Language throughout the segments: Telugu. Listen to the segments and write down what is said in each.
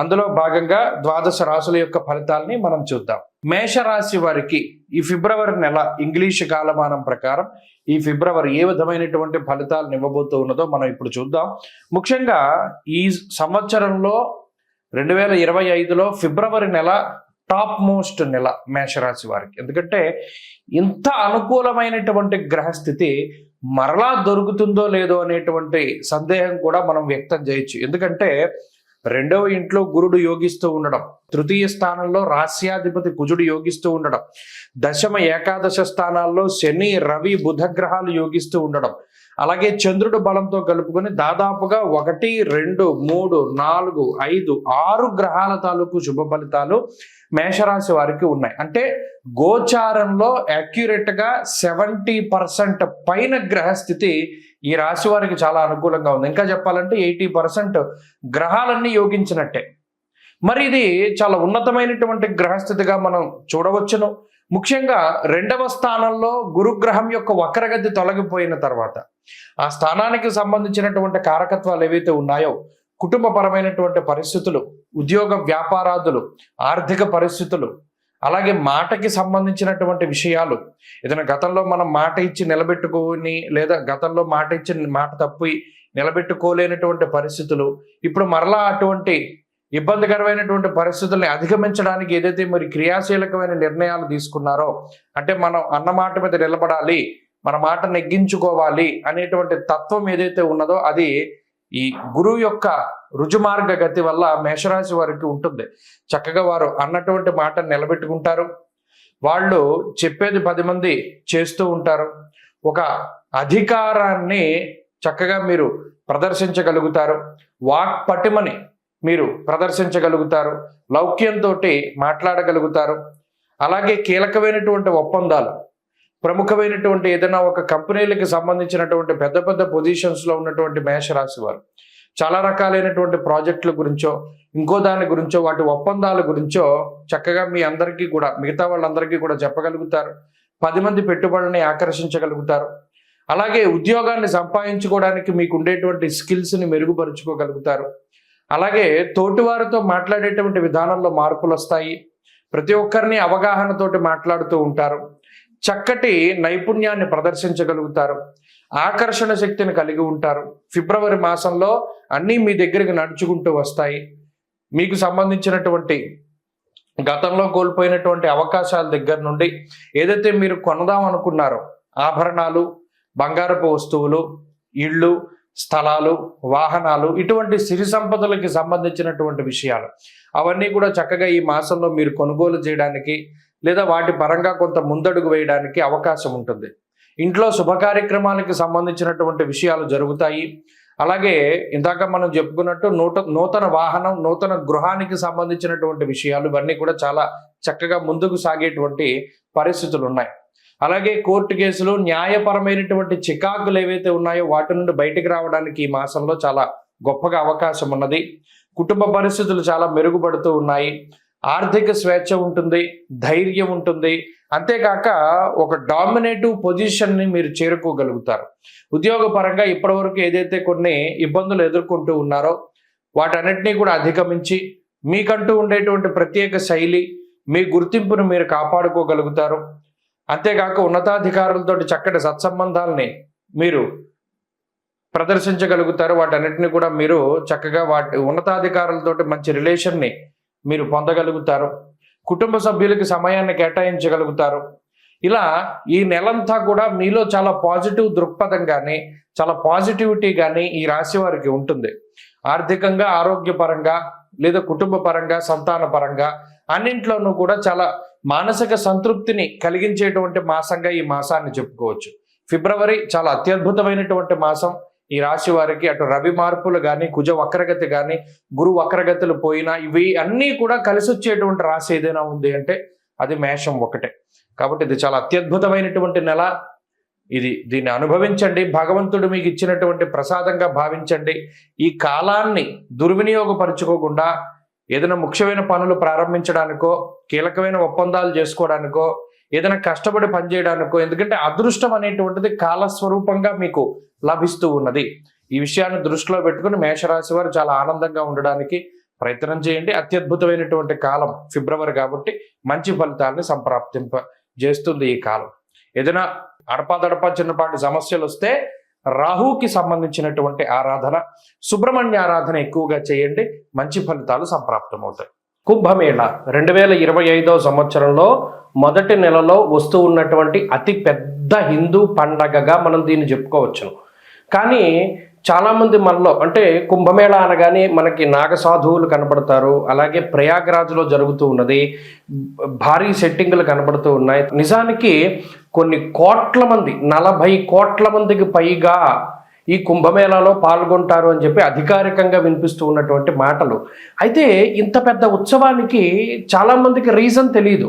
అందులో భాగంగా ద్వాదశ రాశుల యొక్క ఫలితాలని మనం చూద్దాం. మేషరాశి వారికి ఈ ఫిబ్రవరి నెల ఇంగ్లీష్ కాలమానం ప్రకారం ఈ ఫిబ్రవరి ఏ విధమైనటువంటి ఫలితాలను ఇవ్వబోతూ ఉన్నదో మనం ఇప్పుడు చూద్దాం. ముఖ్యంగా ఈ సంవత్సరంలో రెండు వేల ఇరవై ఐదులో ఫిబ్రవరి నెల టాప్ మోస్ట్ నెల మేషరాశి వారికి. ఎందుకంటే ఇంత అనుకూలమైనటువంటి గ్రహస్థితి మరలా దొరుకుతుందో లేదో అనేటువంటి సందేహం కూడా మనం వ్యక్తం చేయొచ్చు. ఎందుకంటే రెండవ ఇంట్లో గురుడు యోగిస్తూ ఉండడం తృతీయ స్థానంలో రాస్యాధిపతి కుజుడు యోగిస్తూ ఉండడం దశమ ఏకాదశ స్థానాల్లో శని రవి బుధ గ్రహాలు యోగిస్తూ ఉండడం అలాగే చంద్రుడు బలంతో కలుపుకొని దాదాపుగా ఒకటి రెండు మూడు నాలుగు ఐదు ఆరు గ్రహాల తాలూకు శుభ ఫలితాలు మేషరాశి వారికి ఉన్నాయి. అంటే గోచారంలో యాక్యురేట్గా గా సెవెంటీ పర్సెంట్ పైన గ్రహస్థితి ఈ రాశి వారికి చాలా అనుకూలంగా ఉంది. ఇంకా చెప్పాలంటే ఎయిటీ పర్సెంట్ గ్రహాలన్నీ యోగించినట్టే. మరి ఇది చాలా ఉన్నతమైనటువంటి గ్రహస్థితిగా మనం చూడవచ్చును. ముఖ్యంగా రెండవ స్థానంలో గురుగ్రహం యొక్క వక్రగతి తొలగిపోయిన తర్వాత ఆ స్థానానికి సంబంధించినటువంటి కారకత్వాలు ఏవైతే ఉన్నాయో కుటుంబపరమైనటువంటి పరిస్థితులు ఉద్యోగ వ్యాపారాదులు ఆర్థిక పరిస్థితులు అలాగే మాటకి సంబంధించినటువంటి విషయాలు. ఏదైనా గతంలో మనం మాట ఇచ్చి నిలబెట్టుకొని లేదా గతంలో మాట ఇచ్చి మాట తప్పి నిలబెట్టుకోలేనటువంటి పరిస్థితులు ఇప్పుడు మరలా అటువంటి ఇబ్బందికరమైనటువంటి పరిస్థితుల్ని అధిగమించడానికి ఏదైతే మరి క్రియాశీలకమైన నిర్ణయాలు తీసుకున్నారో అంటే మనం అన్న మాట మీద నిలబడాలి మన మాట నెగ్గించుకోవాలి అనేటువంటి తత్వం ఏదైతే ఉన్నదో అది ఈ గురువు యొక్క రుజుమార్గ గతి వల్ల మేషరాశి వారికి ఉంటుంది. చక్కగా వారు అన్నటువంటి మాట నిలబెట్టుకుంటారు. వాళ్ళు చెప్పేది పది మంది చేస్తూ ఉంటారు. ఒక అధికారాన్ని చక్కగా మీరు ప్రదర్శించగలుగుతారు. వాక్ పటిమని మీరు ప్రదర్శించగలుగుతారు. లౌక్యంతో మాట్లాడగలుగుతారు. అలాగే కీలకమైనటువంటి ఒప్పందాలు ప్రముఖమైనటువంటి ఏదైనా ఒక కంపెనీలకు సంబంధించినటువంటి పెద్ద పెద్ద పొజిషన్స్లో ఉన్నటువంటి మేషరాశి వారు. చాలా రకాలైనటువంటి ప్రాజెక్టుల గురించో ఇంకో దాని గురించో వాటి ఒప్పందాల గురించో చక్కగా మీ అందరికీ కూడా మిగతా వాళ్ళందరికీ కూడా చెప్పగలుగుతారు. పది మంది పెట్టుబడుల్ని ఆకర్షించగలుగుతారు. అలాగే ఉద్యోగాన్ని సంపాదించుకోవడానికి మీకు ఉండేటువంటి స్కిల్స్ని మెరుగుపరుచుకోగలుగుతారు. అలాగే తోటివారితో మాట్లాడేటువంటి విధానంలో మార్పులు వస్తాయి ప్రతి ఒక్కరిని అవగాహనతోటి మాట్లాడుతూ ఉంటారు. చక్కటి నైపుణ్యాన్ని ప్రదర్శించగలుగుతారు. ఆకర్షణ శక్తిని కలిగి ఉంటారు. ఫిబ్రవరి మాసంలో అన్నీ మీ దగ్గరికి నడుచుకుంటూ వస్తాయి. మీకు సంబంధించినటువంటి గతంలో కోల్పోయినటువంటి అవకాశాల దగ్గర నుండి ఏదైతే మీరు కొనదాం అనుకున్నారో ఆభరణాలు బంగారపు వస్తువులు ఇళ్ళు స్థలాలు వాహనాలు ఇటువంటి సిరి సంపదలకి సంబంధించినటువంటి విషయాలు అవన్నీ కూడా చక్కగా ఈ మాసంలో మీరు కొనుగోలు చేయడానికి లేదా వాటి పరంగా కొంత ముందడుగు వేయడానికి అవకాశం ఉంటుంది. ఇంట్లో శుభకార్యక్రమాలకి సంబంధించినటువంటి విషయాలు జరుగుతాయి. అలాగే ఇందాక మనం చెప్పుకున్నట్టు నూట నూతన వాహనం నూతన గృహానికి సంబంధించినటువంటి విషయాలు ఇవన్నీ కూడా చాలా చక్కగా ముందుకు సాగేటువంటి పరిస్థితులు ఉన్నాయి. అలాగే కోర్టు కేసులు న్యాయపరమైనటువంటి చికాకులు ఏవైతే ఉన్నాయో వాటి నుండి బయటకు రావడానికి ఈ మాసంలో చాలా గొప్పగా అవకాశం ఉన్నది. కుటుంబ పరిస్థితులు చాలా మెరుగుపడుతూ ఉన్నాయి. ఆర్థిక స్వేచ్ఛ ఉంటుంది ధైర్యం ఉంటుంది. అంతేకాక ఒక డామినేటివ్ పొజిషన్ని మీరు చేరుకోగలుగుతారు. ఉద్యోగపరంగా ఇప్పటివరకు ఏదైతే కొన్ని ఇబ్బందులు ఎదుర్కొంటూ ఉన్నారో వాటన్నిటినీ కూడా అధిగమించి మీకంటూ ఉండేటువంటి ప్రత్యేక శైలి మీ గుర్తింపును మీరు కాపాడుకోగలుగుతారు. అంతేకాక ఉన్నతాధికారులతో చక్కటి సత్సంబంధాలని మీరు ప్రదర్శించగలుగుతారు. వాటన్నిటిని కూడా మీరు చక్కగా వాటి ఉన్నతాధికారులతోటి మంచి రిలేషన్ని మీరు పొందగలుగుతారు. కుటుంబ సభ్యులకి సమయాన్ని కేటాయించగలుగుతారు. ఇలా ఈ నెలంతా కూడా మీలో చాలా పాజిటివ్ దృక్పథం కానీ చాలా పాజిటివిటీ కానీ ఈ రాశి వారికి ఉంటుంది. ఆర్థికంగా ఆరోగ్యపరంగా లేదా కుటుంబ పరంగా సంతాన పరంగా అన్నింట్లోనూ కూడా చాలా మానసిక సంతృప్తిని కలిగించేటువంటి మాసంగా ఈ మాసాన్ని చెప్పుకోవచ్చు. ఫిబ్రవరి చాలా అత్యద్భుతమైనటువంటి మాసం. ఈ రాశి వారికి అటు రవి మార్పులు కానీ కుజ వక్రగతి కానీ గురు వక్రగతులు పోయినా ఇవి అన్నీ కూడా కలిసి వచ్చేటువంటి రాశి ఏదైనా ఉంది అంటే అది మేషం ఒకటే. కాబట్టి ఇది చాలా అత్యద్భుతమైనటువంటి నెల. ఇది దీన్ని అనుభవించండి. భగవంతుడు మీకు ఇచ్చినటువంటి ప్రసాదంగా భావించండి. ఈ కాలాన్ని దుర్వినియోగపరుచుకోకుండా ఏదైనా ముఖ్యమైన పనులు ప్రారంభించడానికో కీలకమైన ఒప్పందాలు చేసుకోవడానికో ఏదైనా కష్టపడి పనిచేయడానికో ఎందుకంటే అదృష్టం అనేటువంటిది కాలస్వరూపంగా మీకు లభిస్తూ ఉన్నది. ఈ విషయాన్ని దృష్టిలో పెట్టుకుని మేషరాశి వారు చాలా ఆనందంగా ఉండడానికి ప్రయత్నం చేయండి. అత్యద్భుతమైనటువంటి కాలం ఫిబ్రవరి కాబట్టి మంచి ఫలితాన్ని సంప్రాప్తింప చేస్తుంది ఈ కాలం. ఏదైనా అడపాదడప చిన్నపాటి సమస్యలు వస్తే రాహుకి సంబంధించినటువంటి ఆరాధన సుబ్రహ్మణ్య ఆరాధన ఎక్కువగా చేయండి. మంచి ఫలితాలు సంప్రాప్తమవుతాయి. కుంభమేళ రెండు వేల ఇరవై ఐదో సంవత్సరంలో మొదటి నెలలో వస్తూ ఉన్నటువంటి అతి పెద్ద హిందూ పండగగా మనం దీన్ని చెప్పుకోవచ్చును. కానీ చాలామంది మనలో అంటే కుంభమేళ అనగానే మనకి నాగసాధువులు కనపడతారు అలాగే ప్రయాగరాజ్లో జరుగుతూ ఉన్నది భారీ సెట్టింగులు కనపడుతూ ఉన్నాయి. నిజానికి కొన్ని కోట్ల మంది నలభై కోట్ల మందికి పైగా ఈ కుంభమేళాలో పాల్గొంటారు అని చెప్పి అధికారికంగా వినిపిస్తూ ఉన్నటువంటి మాటలు. అయితే ఇంత పెద్ద ఉత్సవానికి చాలామందికి రీజన్ తెలియదు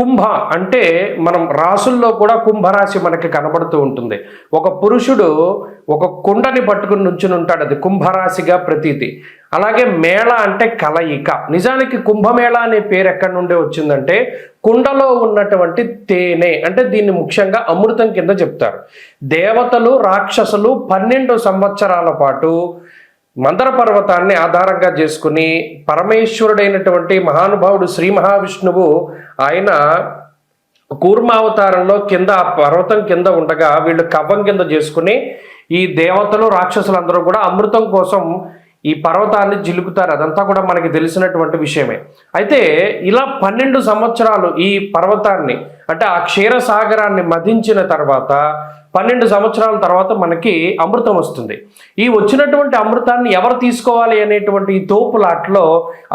కుంభ అంటే మనం రాసుల్లో కూడా కుంభరాశి మనకి కనబడుతూ ఉంటుంది. ఒక పురుషుడు ఒక కుండని పట్టుకుని నుంచుని ఉంటాడు. అది కుంభరాశిగా ప్రతీతి. అలాగే మేళ అంటే కలయిక. నిజానికి కుంభమేళ అనే పేరు ఎక్కడి నుండి వచ్చిందంటే కుండలో ఉన్నటువంటి తేనె అంటే దీన్ని ముఖ్యంగా అమృతం కింద చెప్తారు. దేవతలు రాక్షసులు పన్నెండు సంవత్సరాల పాటు మందర పర్వతాన్ని ఆధారంగా చేసుకుని పరమేశ్వరుడైనటువంటి మహానుభావుడు శ్రీ మహావిష్ణువు ఆయన కూర్మావతారంలో కింద ఆ పర్వతం కింద ఉండగా వీళ్ళు కవ్వం కింద చేసుకుని ఈ దేవతలు రాక్షసులందరూ కూడా అమృతం కోసం ఈ పర్వతాన్ని జిలుకుతారు. అదంతా కూడా మనకి తెలిసినటువంటి విషయమే. అయితే ఇలా పన్నెండు సంవత్సరాలు ఈ పర్వతాన్ని అంటే ఆ క్షీరసాగరాన్ని మధించిన తర్వాత పన్నెండు సంవత్సరాల తర్వాత మనకి అమృతం వస్తుంది. ఈ వచ్చినటువంటి అమృతాన్ని ఎవరు తీసుకోవాలి అనేటువంటి ఈ తోపులాట్లో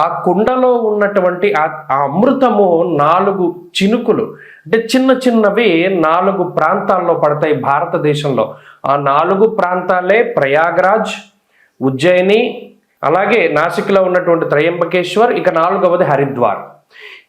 ఆ కుండలో ఉన్నటువంటి ఆ అమృతము నాలుగు చినుకులు అంటే చిన్న చిన్నవి నాలుగు ప్రాంతాల్లో పడతాయి భారతదేశంలో. ఆ నాలుగు ప్రాంతాలే ప్రయాగ్రాజ్ ఉజ్జయిని అలాగే నాసిక్లో ఉన్నటువంటి త్రయంబకేశ్వర్ ఇక నాలుగవది హరిద్వార్.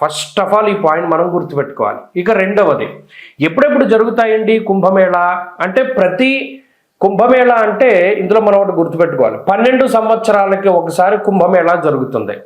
ఫస్ట్ ఆఫ్ ఆల్ ఈ పాయింట్ మనం గుర్తుపెట్టుకోవాలి. ఇక రెండవది ఎప్పుడెప్పుడు జరుగుతాయండి కుంభమేళ? అంటే ప్రతి కుంభమేళ అంటే ఇందులో మనం ఒకటి గుర్తుపెట్టుకోవాలి. పన్నెండు సంవత్సరాలకి ఒకసారి కుంభమేళ జరుగుతుంది.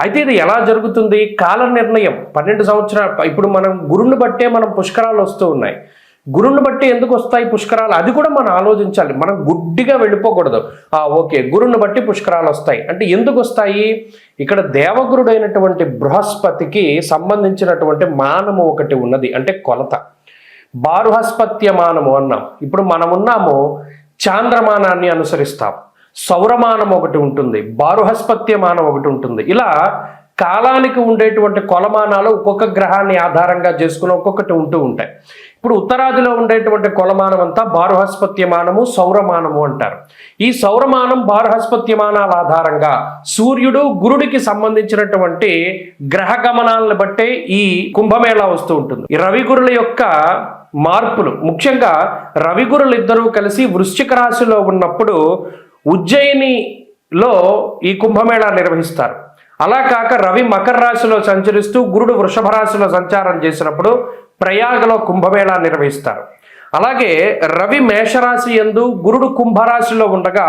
అయితే ఇది ఎలా జరుగుతుంది? కాల నిర్ణయం పన్నెండు సంవత్సరాలు. ఇప్పుడు మనం గురుని బట్టే మనం పుష్కరాలు వస్తూ ఉన్నాయి. గురుని బట్టి ఎందుకు వస్తాయి పుష్కరాలు? అది కూడా మనం ఆలోచించాలి. మనం గుడ్డిగా వెళ్ళిపోకూడదు. ఆ ఓకే గురుని బట్టి పుష్కరాలు వస్తాయి. అంటే ఎందుకు వస్తాయి? ఇక్కడ దేవగురుడైనటువంటి బృహస్పతికి సంబంధించినటువంటి మానము ఒకటి ఉన్నది. అంటే కొలత. బారుహస్పత్యమానము అన్నాం. ఇప్పుడు మనం ఉన్నాము చాంద్రమానాన్ని అనుసరిస్తాం. సౌరమానం ఒకటి ఉంటుంది. బారుహస్పత్యమానం ఒకటి ఉంటుంది. ఇలా కాలానికి ఉండేటువంటి కొలమానాలు ఒక్కొక్క గ్రహాన్ని ఆధారంగా చేసుకుని ఒక్కొక్కటి ఉంటూ ఉంటాయి. ఇప్పుడు ఉత్తరాదిలో ఉండేటువంటి కొలమానం అంతా బారుహస్పత్యమానము సౌరమానము అంటారు. ఈ సౌరమానం బారుహస్పత్యమానాల ఆధారంగా సూర్యుడు గురుడికి సంబంధించినటువంటి గ్రహ గమనాలను బట్టే ఈ కుంభమేళా వస్తూ ఉంటుంది. ఈ రవి గురుల యొక్క మార్పులు ముఖ్యంగా రవి గురులు ఇద్దరూ కలిసి వృశ్చిక రాశిలో ఉన్నప్పుడు ఉజ్జయినిలో ఈ కుంభమేళా నిర్వహిస్తారు. అలా కాక రవి మకర రాశిలో సంచరిస్తూ గురుడు వృషభ రాశిలో సంచారం చేసినప్పుడు ప్రయాగలో కుంభమేళా నిర్వహిస్తారు. అలాగే రవి మేషరాశి ఎందు గురుడు కుంభరాశిలో ఉండగా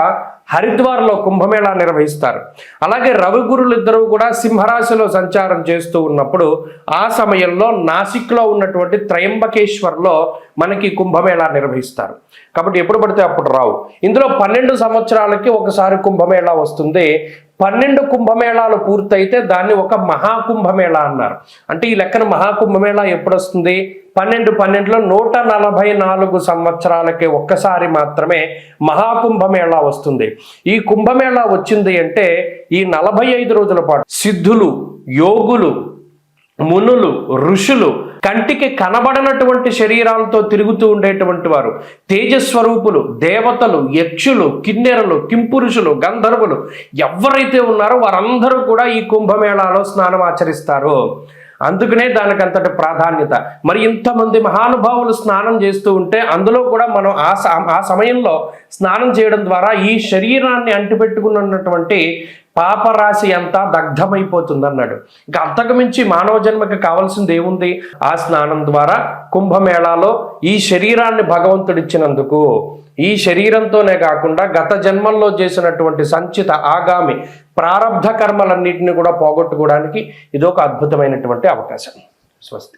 హరిద్వార్లో కుంభమేళా నిర్వహిస్తారు. అలాగే రవి గురులు ఇద్దరు కూడా సింహరాశిలో సంచారం చేస్తూ ఉన్నప్పుడు ఆ సమయంలో నాసిక్లో ఉన్నటువంటి త్రయంబకేశ్వర్లో మనకి కుంభమేళా నిర్వహిస్తారు. కాబట్టి ఎప్పుడు పడితే అప్పుడు రావు. ఇందులో పన్నెండు సంవత్సరాలకి ఒకసారి కుంభమేళా వస్తుంది. పన్నెండు కుంభమేళాలు పూర్తయితే దాన్ని ఒక మహాకుంభమేళా అన్నారు. అంటే ఈ లెక్కన మహాకుంభమేళా ఎప్పుడు వస్తుంది పన్నెండు పన్నెండులో నూట నలభై నాలుగు సంవత్సరాలకి ఒక్కసారి మాత్రమే మహాకుంభమేళా వస్తుంది. ఈ కుంభమేళా వచ్చింది అంటే ఈ నలభై ఐదు రోజుల పాటు సిద్ధులు యోగులు మునులు ఋషులు కంటికి కనబడనటువంటి శరీరాలతో తిరుగుతూ ఉండేటువంటి వారు. తేజస్వరూపులు దేవతలు యక్షులు కిన్నెరలు కింపురుషులు గంధర్వులు ఎవరైతే ఉన్నారో వారందరూ కూడా ఈ కుంభమేళాలో స్నానం ఆచరిస్తారు. అందుకనే దానికి అంతటి ప్రాధాన్యత. మరి ఇంతమంది మహానుభావులు స్నానం చేస్తూ ఉంటే అందులో కూడా మనం ఆ ఆ సమయంలో స్నానం చేయడం ద్వారా ఈ శరీరాన్ని అంటిపెట్టుకున్నటువంటి పాపరాశి అంతా దగ్ధమైపోతుంది అన్నాడు ఇంకా అంతకుమించి మానవ జన్మకి కావాల్సింది ఏముంది? ఆ స్నానం ద్వారా కుంభమేళాలో ఈ శరీరాన్ని భగవంతుడిచ్చినందుకు ఈ శరీరంతోనే కాకుండా గత జన్మల్లో చేసినటువంటి సంచిత ఆగామి ప్రారంధ కర్మలన్నింటినీ కూడా పోగొట్టుకోవడానికి ఇదొక అద్భుతమైనటువంటి అవకాశం. స్వస్తి.